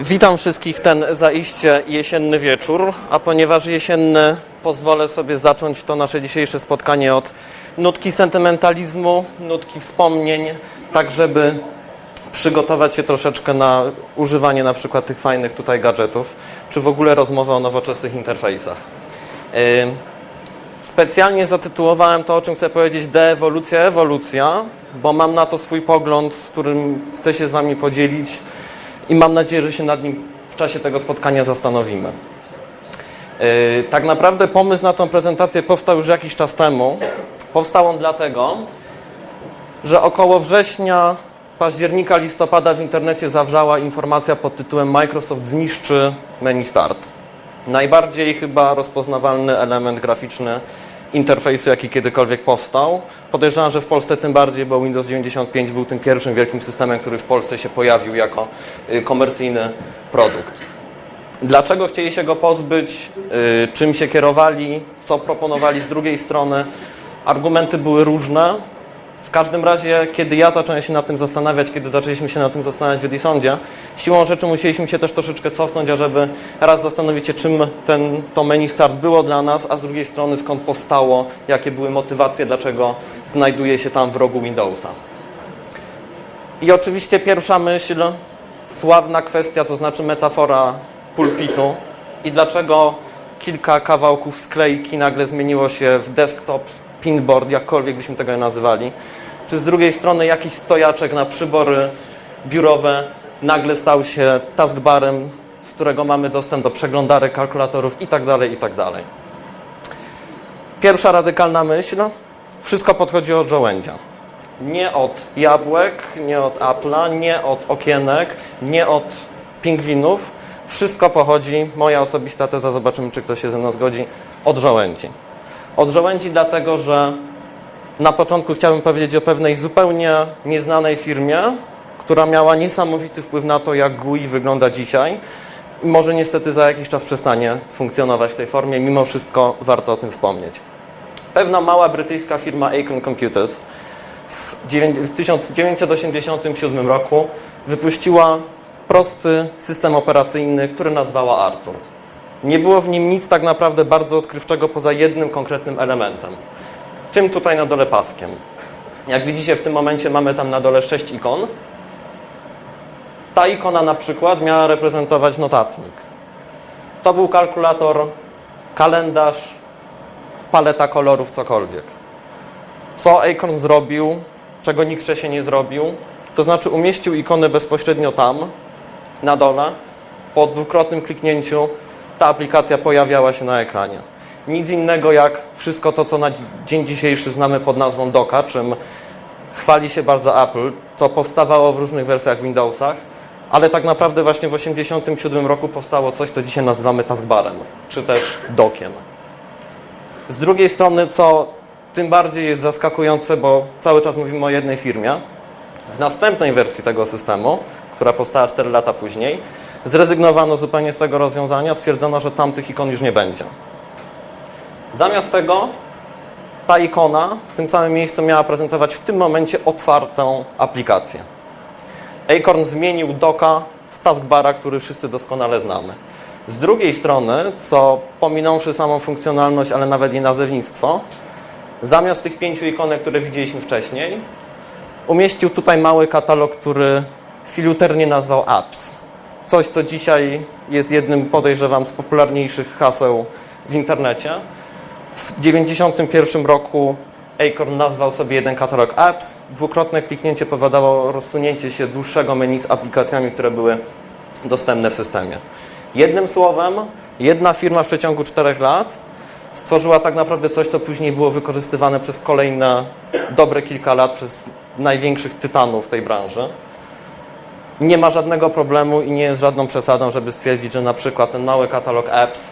Witam wszystkich ten zaiste jesienny wieczór, a ponieważ jesienny, pozwolę sobie zacząć to nasze dzisiejsze spotkanie od nutki sentymentalizmu, nutki wspomnień, tak żeby przygotować się troszeczkę na używanie na przykład tych fajnych tutaj gadżetów, czy w ogóle rozmowę o nowoczesnych interfejsach. Specjalnie zatytułowałem to, o czym chcę powiedzieć, deewolucja, ewolucja, bo mam na to swój pogląd, z którym chcę się z Wami podzielić i mam nadzieję, że się nad nim w czasie tego spotkania zastanowimy. Yy, Tak naprawdę pomysł na tą prezentację powstał już jakiś czas temu. Powstał on dlatego, że około września, października, listopada w internecie zawrzała informacja pod tytułem Microsoft zniszczy menu Start. Najbardziej chyba rozpoznawalny element graficzny interfejsu, jaki kiedykolwiek powstał. Podejrzewam, że w Polsce tym bardziej, bo Windows 95 był tym pierwszym wielkim systemem, który w Polsce się pojawił jako y, komercyjny produkt. Dlaczego chcieli się go pozbyć? y, Czym się kierowali? Co proponowali z drugiej strony? Argumenty były różne. W każdym razie, kiedy ja zacząłem się nad tym zastanawiać, kiedy zaczęliśmy się nad tym zastanawiać w Edisondzie, siłą rzeczy musieliśmy się też troszeczkę cofnąć, ażeby raz zastanowić się, czym ten, to menu start było dla nas, a z drugiej strony skąd powstało, jakie były motywacje, dlaczego znajduje się tam w rogu Windowsa. I oczywiście pierwsza myśl, sławna kwestia, to znaczy metafora pulpitu i dlaczego kilka kawałków sklejki nagle zmieniło się w desktop, pinboard, jakkolwiek byśmy tego nazywali. Czy z drugiej strony jakiś stojaczek na przybory biurowe nagle stał się taskbarem, z którego mamy dostęp do przeglądarek, kalkulatorów itd., itd. Pierwsza radykalna myśl, wszystko podchodzi od żołędzia. Nie od jabłek, nie od Apple'a, nie od okienek, nie od pingwinów. Wszystko pochodzi, moja osobista teza, zobaczymy czy ktoś się ze mną zgodzi, od żołędzi. Od żołędzi dlatego, że na początku chciałbym powiedzieć o pewnej zupełnie nieznanej firmie, która miała niesamowity wpływ na to, jak GUI wygląda dzisiaj. Może niestety za jakiś czas przestanie funkcjonować w tej formie, mimo wszystko warto o tym wspomnieć. Pewna mała brytyjska firma Acorn Computers w 1987 roku wypuściła prosty system operacyjny, który nazwała Artur. Nie było w nim nic tak naprawdę bardzo odkrywczego poza jednym konkretnym elementem. Tym tutaj na dole paskiem. Jak widzicie w tym momencie mamy tam na dole sześć ikon. Ta ikona na przykład miała reprezentować notatnik. To był kalkulator, kalendarz, paleta kolorów, cokolwiek. Co Acorn zrobił, czego nikt wcześniej nie zrobił, to znaczy umieścił ikony bezpośrednio tam, na dole. Po dwukrotnym kliknięciu ta aplikacja pojawiała się na ekranie. Nic innego jak wszystko to, co na dzi- dzień dzisiejszy znamy pod nazwą Doka, czym chwali się bardzo Apple, co powstawało w różnych wersjach Windowsach, ale tak naprawdę właśnie w 1987 roku powstało coś, co dzisiaj nazywamy taskbarem, czy też dokiem. Z drugiej strony, co tym bardziej jest zaskakujące, bo cały czas mówimy o jednej firmie, w następnej wersji tego systemu, która powstała 4 lata później, zrezygnowano zupełnie z tego rozwiązania, stwierdzono, że tamtych ikon już nie będzie. Zamiast tego ta ikona w tym samym miejscu miała prezentować w tym momencie otwartą aplikację. Acorn zmienił doka w taskbara, który wszyscy doskonale znamy. Z drugiej strony, co pominąwszy samą funkcjonalność, ale nawet i nazewnictwo, zamiast tych pięciu ikonek, które widzieliśmy wcześniej, umieścił tutaj mały katalog, który filuternie nazwał apps. Coś, co dzisiaj jest jednym, podejrzewam, z popularniejszych haseł w internecie. W 1991 roku Acorn nazwał sobie jeden katalog apps. Dwukrotne kliknięcie powodowało rozsunięcie się dłuższego menu z aplikacjami, które były dostępne w systemie. Jednym słowem, jedna firma w przeciągu czterech lat stworzyła tak naprawdę coś, co później było wykorzystywane przez kolejne dobre kilka lat przez największych tytanów tej branży. Nie ma żadnego problemu i nie jest żadną przesadą, żeby stwierdzić, że na przykład ten mały katalog apps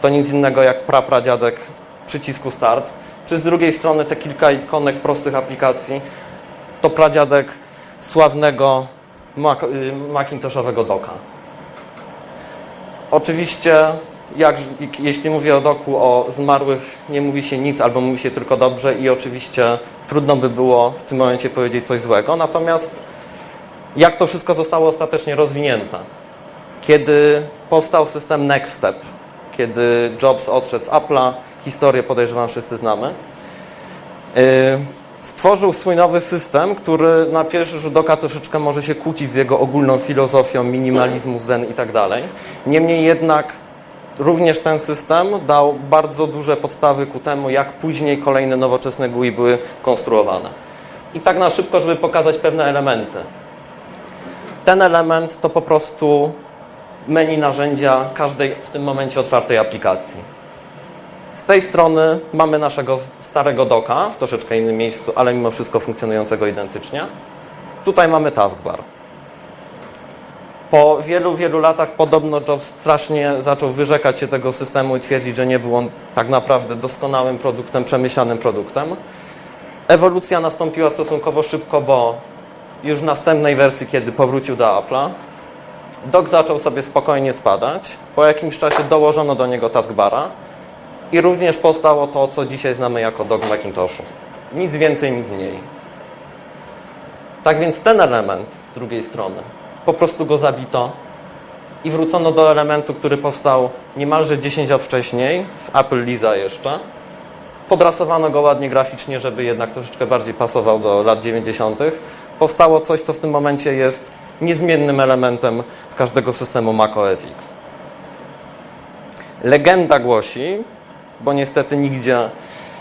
to nic innego jak prapradziadek przycisku start, czy z drugiej strony te kilka ikonek prostych aplikacji to pradziadek sławnego Mac, y, Macintoshowego doka. Oczywiście, jak, jeśli mówię o doku, o zmarłych nie mówi się nic albo mówi się tylko dobrze i oczywiście trudno by było w tym momencie powiedzieć coś złego. Natomiast jak to wszystko zostało ostatecznie rozwinięte? Kiedy powstał system Next Step, kiedy Jobs odszedł z Apple'a, historię podejrzewam wszyscy znamy, yy, stworzył swój nowy system, który na pierwszy rzut oka troszeczkę może się kłócić z jego ogólną filozofią minimalizmu, zen i tak dalej. Niemniej jednak również ten system dał bardzo duże podstawy ku temu, jak później kolejne nowoczesne GUI były konstruowane. I tak na szybko, żeby pokazać pewne elementy. Ten element to po prostu menu narzędzia każdej w tym momencie otwartej aplikacji. Z tej strony mamy naszego starego doka w troszeczkę innym miejscu, ale mimo wszystko funkcjonującego identycznie. Tutaj mamy taskbar. Po wielu, wielu latach podobno Jobs strasznie zaczął wyrzekać się tego systemu i twierdzić, że nie był on tak naprawdę doskonałym produktem, przemyślanym produktem. Ewolucja nastąpiła stosunkowo szybko, bo już w następnej wersji, kiedy powrócił do Apple'a, dok zaczął sobie spokojnie spadać. Po jakimś czasie dołożono do niego taskbara i również powstało to, co dzisiaj znamy jako dok w Macintoshu. Nic więcej, nic mniej. Tak więc ten element z drugiej strony, po prostu go zabito i wrócono do elementu, który powstał niemalże 10 lat wcześniej, w Apple Lisa jeszcze. Podrasowano go ładnie graficznie, żeby jednak troszeczkę bardziej pasował do lat 90. Powstało coś, co w tym momencie jest niezmiennym elementem każdego systemu Mac OS X. Legenda głosi, bo niestety nigdzie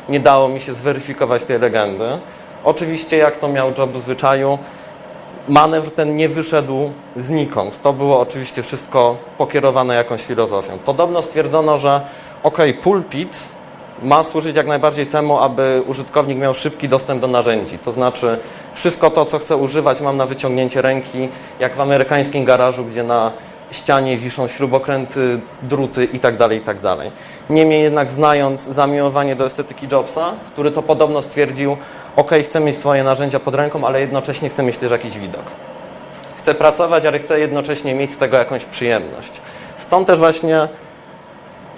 nie dało mi się zweryfikować tej legendy. Oczywiście, jak to miał Job w zwyczaju, manewr ten nie wyszedł znikąd. To było oczywiście wszystko pokierowane jakąś filozofią. Podobno stwierdzono, że ok, pulpit ma służyć jak najbardziej temu, aby użytkownik miał szybki dostęp do narzędzi. To znaczy, wszystko to, co chcę używać, mam na wyciągnięcie ręki, jak w amerykańskim garażu, gdzie na ścianie wiszą śrubokręty, druty itd. itd. Niemniej jednak znając zamiłowanie do estetyki Jobsa, który to podobno stwierdził, ok, chcę mieć swoje narzędzia pod ręką, ale jednocześnie chcę mieć też jakiś widok. Chcę pracować, ale chcę jednocześnie mieć z tego jakąś przyjemność. Stąd też właśnie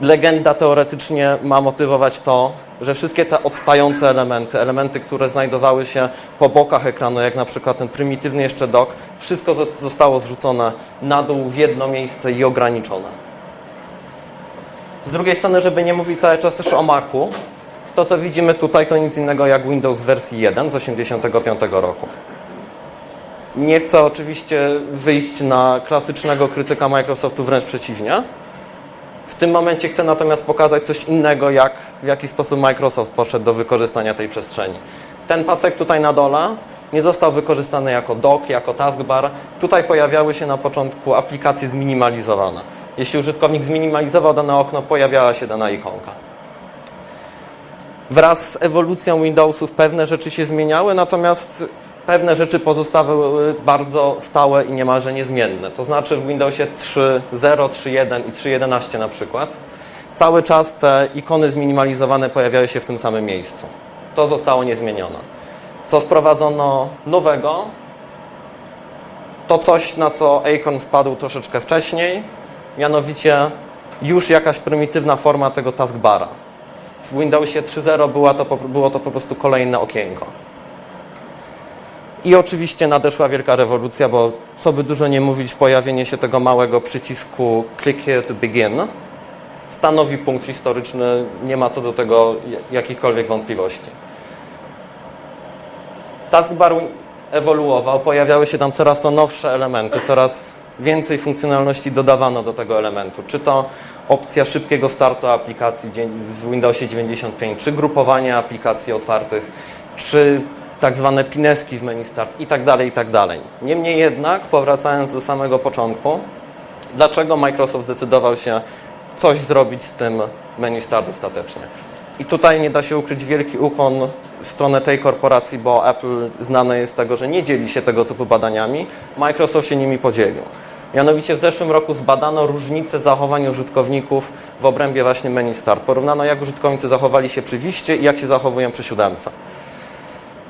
legenda teoretycznie ma motywować to, że wszystkie te odstające elementy, elementy, które znajdowały się po bokach ekranu, jak na przykład ten prymitywny jeszcze dok, wszystko zo- zostało zrzucone na dół w jedno miejsce i ograniczone. Z drugiej strony, żeby nie mówić cały czas też o Macu, to co widzimy tutaj to nic innego jak Windows wersji 1 z 1985 roku. Nie chcę oczywiście wyjść na klasycznego krytyka Microsoftu, wręcz przeciwnie. W tym momencie chcę natomiast pokazać coś innego, jak w jaki sposób Microsoft poszedł do wykorzystania tej przestrzeni. Ten pasek tutaj na dole nie został wykorzystany jako dock, jako taskbar. Tutaj pojawiały się na początku aplikacje zminimalizowane. Jeśli użytkownik zminimalizował dane okno, pojawiała się dana ikonka. Wraz z ewolucją Windowsów pewne rzeczy się zmieniały, natomiast pewne rzeczy pozostawały bardzo stałe i niemalże niezmienne. To znaczy w Windowsie 3.0, 3.1 i 3.11 na przykład cały czas te ikony zminimalizowane pojawiały się w tym samym miejscu. To zostało niezmienione. Co wprowadzono nowego, to coś, na co Acon wpadł troszeczkę wcześniej, mianowicie już jakaś prymitywna forma tego taskbara. W Windowsie 3.0 była to, było to po prostu kolejne okienko. I oczywiście nadeszła wielka rewolucja, bo co by dużo nie mówić, pojawienie się tego małego przycisku Click here to begin stanowi punkt historyczny, nie ma co do tego jakichkolwiek wątpliwości. Taskbar ewoluował, pojawiały się tam coraz to nowsze elementy, coraz więcej funkcjonalności dodawano do tego elementu. Czy to opcja szybkiego startu aplikacji w Windowsie 95, czy grupowanie aplikacji otwartych, czy tak zwane pineski w menu start i tak dalej, i tak dalej. Niemniej jednak, powracając do samego początku, dlaczego Microsoft zdecydował się coś zrobić z tym menu start ostatecznie? I tutaj nie da się ukryć wielki ukłon w stronę tej korporacji, bo Apple znane jest z tego, że nie dzieli się tego typu badaniami. Microsoft się nimi podzielił. Mianowicie w zeszłym roku zbadano różnice zachowań użytkowników w obrębie właśnie menu start. Porównano jak użytkownicy zachowali się przy wiście i jak się zachowują przy siódemce.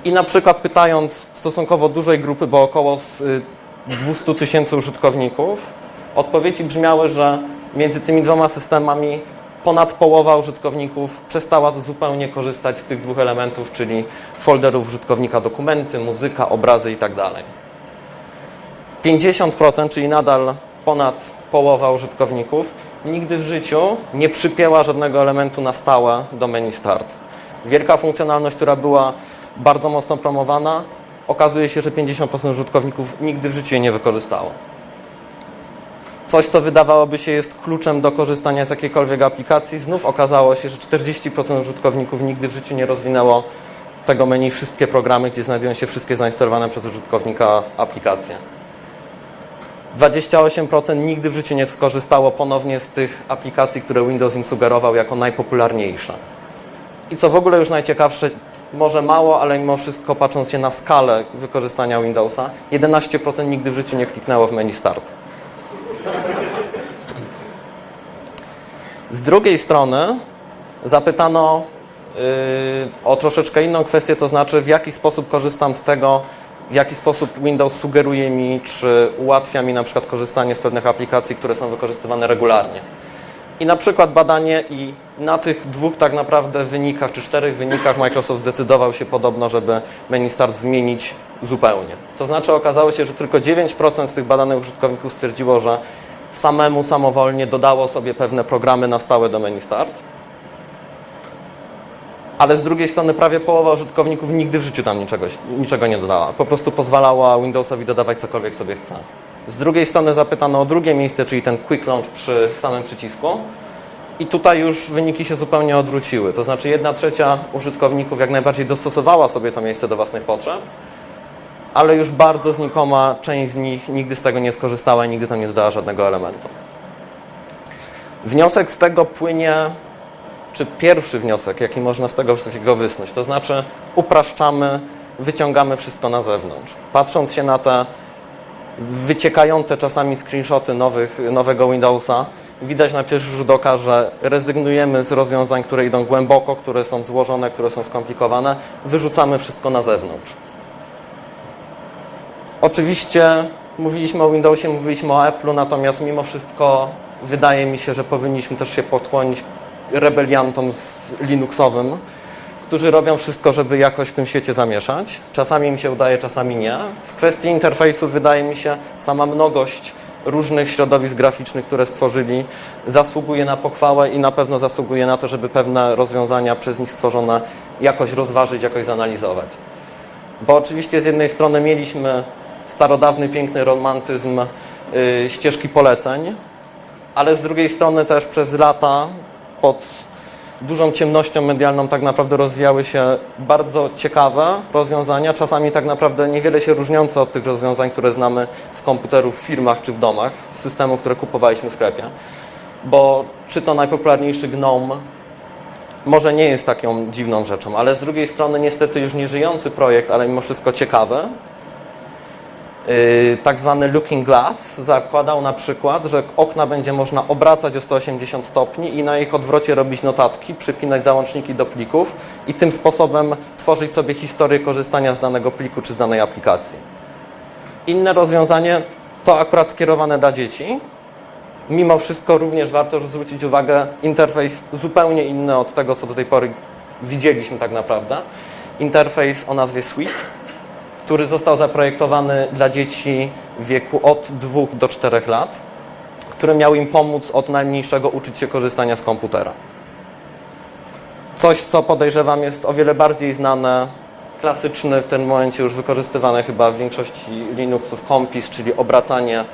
I na przykład pytając stosunkowo dużej grupy, bo około z, y, 200 tysięcy użytkowników, odpowiedzi brzmiały, że między tymi dwoma systemami ponad połowa użytkowników przestała zupełnie korzystać z tych dwóch elementów, czyli folderów użytkownika dokumenty, muzyka, obrazy itd. 50%, czyli nadal ponad połowa użytkowników nigdy w życiu nie przypięła żadnego elementu na stałe do menu Start. Wielka funkcjonalność, która była bardzo mocno promowana, okazuje się, że 50% użytkowników nigdy w życiu jej nie wykorzystało. Coś, co wydawałoby się jest kluczem do korzystania z jakiejkolwiek aplikacji, znów okazało się, że 40% użytkowników nigdy w życiu nie rozwinęło tego menu wszystkie programy, gdzie znajdują się wszystkie zainstalowane przez użytkownika aplikacje. 28% nigdy w życiu nie skorzystało ponownie z tych aplikacji, które Windows im sugerował jako najpopularniejsze. I co w ogóle już najciekawsze, może mało, ale mimo wszystko patrząc się na skalę wykorzystania Windowsa, 11% nigdy w życiu nie kliknęło w menu Start. Z drugiej strony zapytano yy, o troszeczkę inną kwestię, to znaczy w jaki sposób korzystam z tego, w jaki sposób Windows sugeruje mi, czy ułatwia mi na przykład korzystanie z pewnych aplikacji, które są wykorzystywane regularnie. I na przykład badanie i na tych dwóch tak naprawdę wynikach, czy czterech wynikach Microsoft zdecydował się podobno, żeby menu Start zmienić zupełnie. To znaczy okazało się, że tylko 9% z tych badanych użytkowników stwierdziło, że samemu samowolnie dodało sobie pewne programy na stałe do menu Start. Ale z drugiej strony prawie połowa użytkowników nigdy w życiu tam niczego, niczego nie dodała. Po prostu pozwalała Windowsowi dodawać cokolwiek sobie chce. Z drugiej strony zapytano o drugie miejsce, czyli ten Quick Launch przy samym przycisku. I tutaj już wyniki się zupełnie odwróciły. To znaczy jedna trzecia użytkowników jak najbardziej dostosowała sobie to miejsce do własnych potrzeb, ale już bardzo znikoma część z nich nigdy z tego nie skorzystała i nigdy tam nie dodała żadnego elementu. Wniosek z tego płynie, czy pierwszy wniosek, jaki można z tego wszystkiego wysnuć, to znaczy upraszczamy, wyciągamy wszystko na zewnątrz. Patrząc się na te wyciekające czasami screenshoty nowych, nowego Windowsa, widać na pierwszy rzut oka, że rezygnujemy z rozwiązań, które idą głęboko, które są złożone, które są skomplikowane, wyrzucamy wszystko na zewnątrz. Oczywiście mówiliśmy o Windowsie, mówiliśmy o Apple'u, natomiast mimo wszystko wydaje mi się, że powinniśmy też się podkłonić rebeliantom Linuxowym, którzy robią wszystko, żeby jakoś w tym świecie zamieszać. Czasami mi się udaje, czasami nie. W kwestii interfejsu wydaje mi się sama mnogość różnych środowisk graficznych, które stworzyli, zasługuje na pochwałę i na pewno zasługuje na to, żeby pewne rozwiązania przez nich stworzone jakoś rozważyć, jakoś zanalizować. Bo oczywiście z jednej strony mieliśmy starodawny, piękny romantyzm yy, ścieżki poleceń, ale z drugiej strony też przez lata pod dużą ciemnością medialną tak naprawdę rozwijały się bardzo ciekawe rozwiązania, czasami tak naprawdę niewiele się różniące od tych rozwiązań, które znamy z komputerów w firmach czy w domach, z systemów, które kupowaliśmy w sklepie. Bo czy to najpopularniejszy GNOME może nie jest taką dziwną rzeczą, ale z drugiej strony niestety już nie żyjący projekt, ale mimo wszystko ciekawy, tak zwany looking glass zakładał na przykład, że okna będzie można obracać o 180 stopni i na ich odwrocie robić notatki, przypinać załączniki do plików i tym sposobem tworzyć sobie historię korzystania z danego pliku czy z danej aplikacji. Inne rozwiązanie to akurat skierowane dla dzieci. Mimo wszystko również warto zwrócić uwagę, interfejs zupełnie inny od tego, co do tej pory widzieliśmy tak naprawdę. Interfejs o nazwie Suite który został zaprojektowany dla dzieci w wieku od 2 do 4 lat, który miał im pomóc od najmniejszego uczyć się korzystania z komputera. Coś, co podejrzewam jest o wiele bardziej znane, klasyczny w tym momencie już wykorzystywane chyba w większości Linuxów Compis, czyli obracanie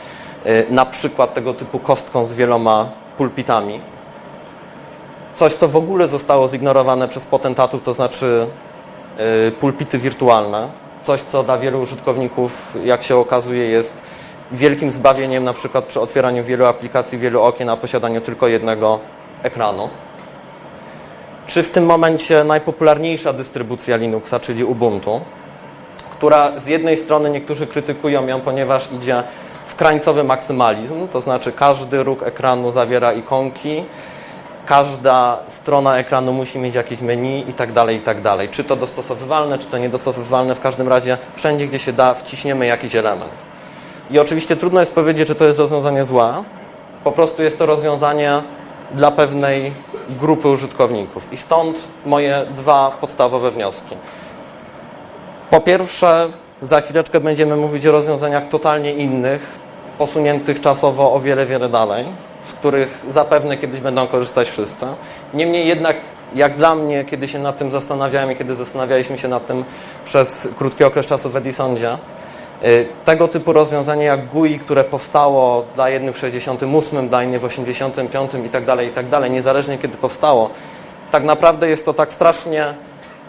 y, na przykład tego typu kostką z wieloma pulpitami. Coś, co w ogóle zostało zignorowane przez potentatów, to znaczy y, pulpity wirtualne, coś, co dla wielu użytkowników, jak się okazuje, jest wielkim zbawieniem, na przykład przy otwieraniu wielu aplikacji, wielu okien, a posiadaniu tylko jednego ekranu. Czy w tym momencie najpopularniejsza dystrybucja Linuxa, czyli Ubuntu, która z jednej strony niektórzy krytykują ją, ponieważ idzie w krańcowy maksymalizm, to znaczy każdy róg ekranu zawiera ikonki, każda strona ekranu musi mieć jakieś menu i tak dalej, i tak dalej. Czy to dostosowywalne, czy to niedostosowywalne, w każdym razie wszędzie, gdzie się da, wciśniemy jakiś element. I oczywiście trudno jest powiedzieć, że to jest rozwiązanie złe. Po prostu jest to rozwiązanie dla pewnej grupy użytkowników. I stąd moje dwa podstawowe wnioski. Po pierwsze, za chwileczkę będziemy mówić o rozwiązaniach totalnie innych, posuniętych czasowo o wiele, wiele dalej, z których zapewne kiedyś będą korzystać wszyscy. Niemniej jednak, jak dla mnie, kiedy się nad tym zastanawiałem i kiedy zastanawialiśmy się nad tym przez krótki okres czasu w Edisondzie, y, tego typu rozwiązanie jak GUI, które powstało dla jednych w 68, dla innych w 85 i tak dalej, i tak dalej, niezależnie kiedy powstało, tak naprawdę jest to tak strasznie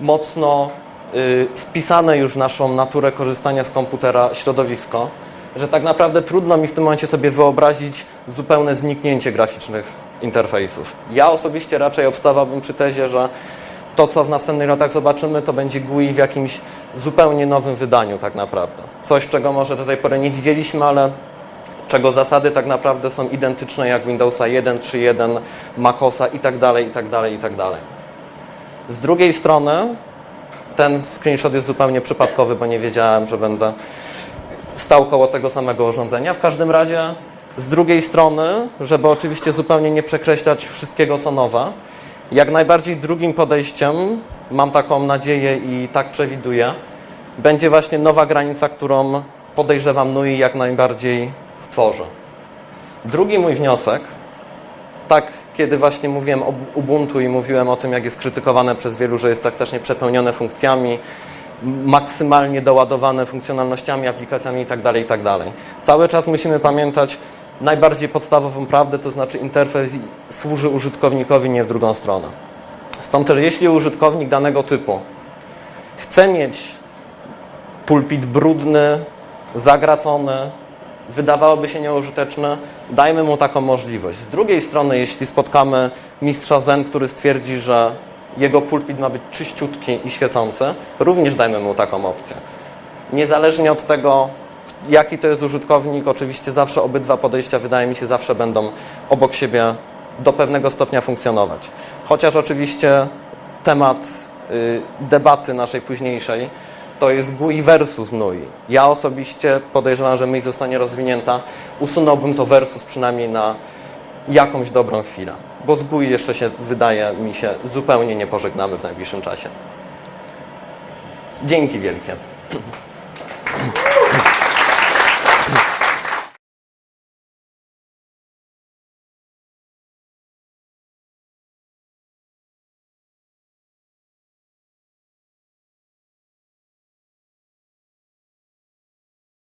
mocno y, wpisane już w naszą naturę korzystania z komputera środowisko, że tak naprawdę trudno mi w tym momencie sobie wyobrazić zupełne zniknięcie graficznych interfejsów. Ja osobiście raczej obstawałbym przy tezie, że to, co w następnych latach zobaczymy, to będzie GUI w jakimś zupełnie nowym wydaniu tak naprawdę. Coś, czego może do tej pory nie widzieliśmy, ale czego zasady tak naprawdę są identyczne jak Windowsa 1, 3.1, MacOSa i tak dalej, i tak dalej, i tak dalej. Z drugiej strony ten screenshot jest zupełnie przypadkowy, bo nie wiedziałem, że będę stał koło tego samego urządzenia. W każdym razie z drugiej strony, żeby oczywiście zupełnie nie przekreślać wszystkiego co nowe, jak najbardziej drugim podejściem, mam taką nadzieję i tak przewiduję, będzie właśnie nowa granica, którą podejrzewam NUI jak najbardziej stworzy. Drugi mój wniosek, tak kiedy właśnie mówiłem o Ubuntu i mówiłem o tym, jak jest krytykowane przez wielu, że jest tak strasznie przepełnione funkcjami, maksymalnie doładowane funkcjonalnościami, aplikacjami itd., itd. Cały czas musimy pamiętać najbardziej podstawową prawdę, to znaczy interfejs służy użytkownikowi, nie w drugą stronę. Stąd też jeśli użytkownik danego typu chce mieć pulpit brudny, zagracony, wydawałoby się nieużyteczny, dajmy mu taką możliwość. Z drugiej strony, jeśli spotkamy mistrza Zen, który stwierdzi, że jego pulpit ma być czyściutki i świecący, również dajmy mu taką opcję. Niezależnie od tego, jaki to jest użytkownik, oczywiście zawsze obydwa podejścia, wydaje mi się, zawsze będą obok siebie do pewnego stopnia funkcjonować. Chociaż oczywiście temat y, debaty naszej późniejszej to jest GUI versus NUI. Ja osobiście podejrzewam, że MII zostanie rozwinięta. Usunąłbym to versus przynajmniej na jakąś dobrą chwilę, bo z GUI jeszcze się, wydaje mi się, zupełnie nie pożegnamy w najbliższym czasie. Dzięki wielkie.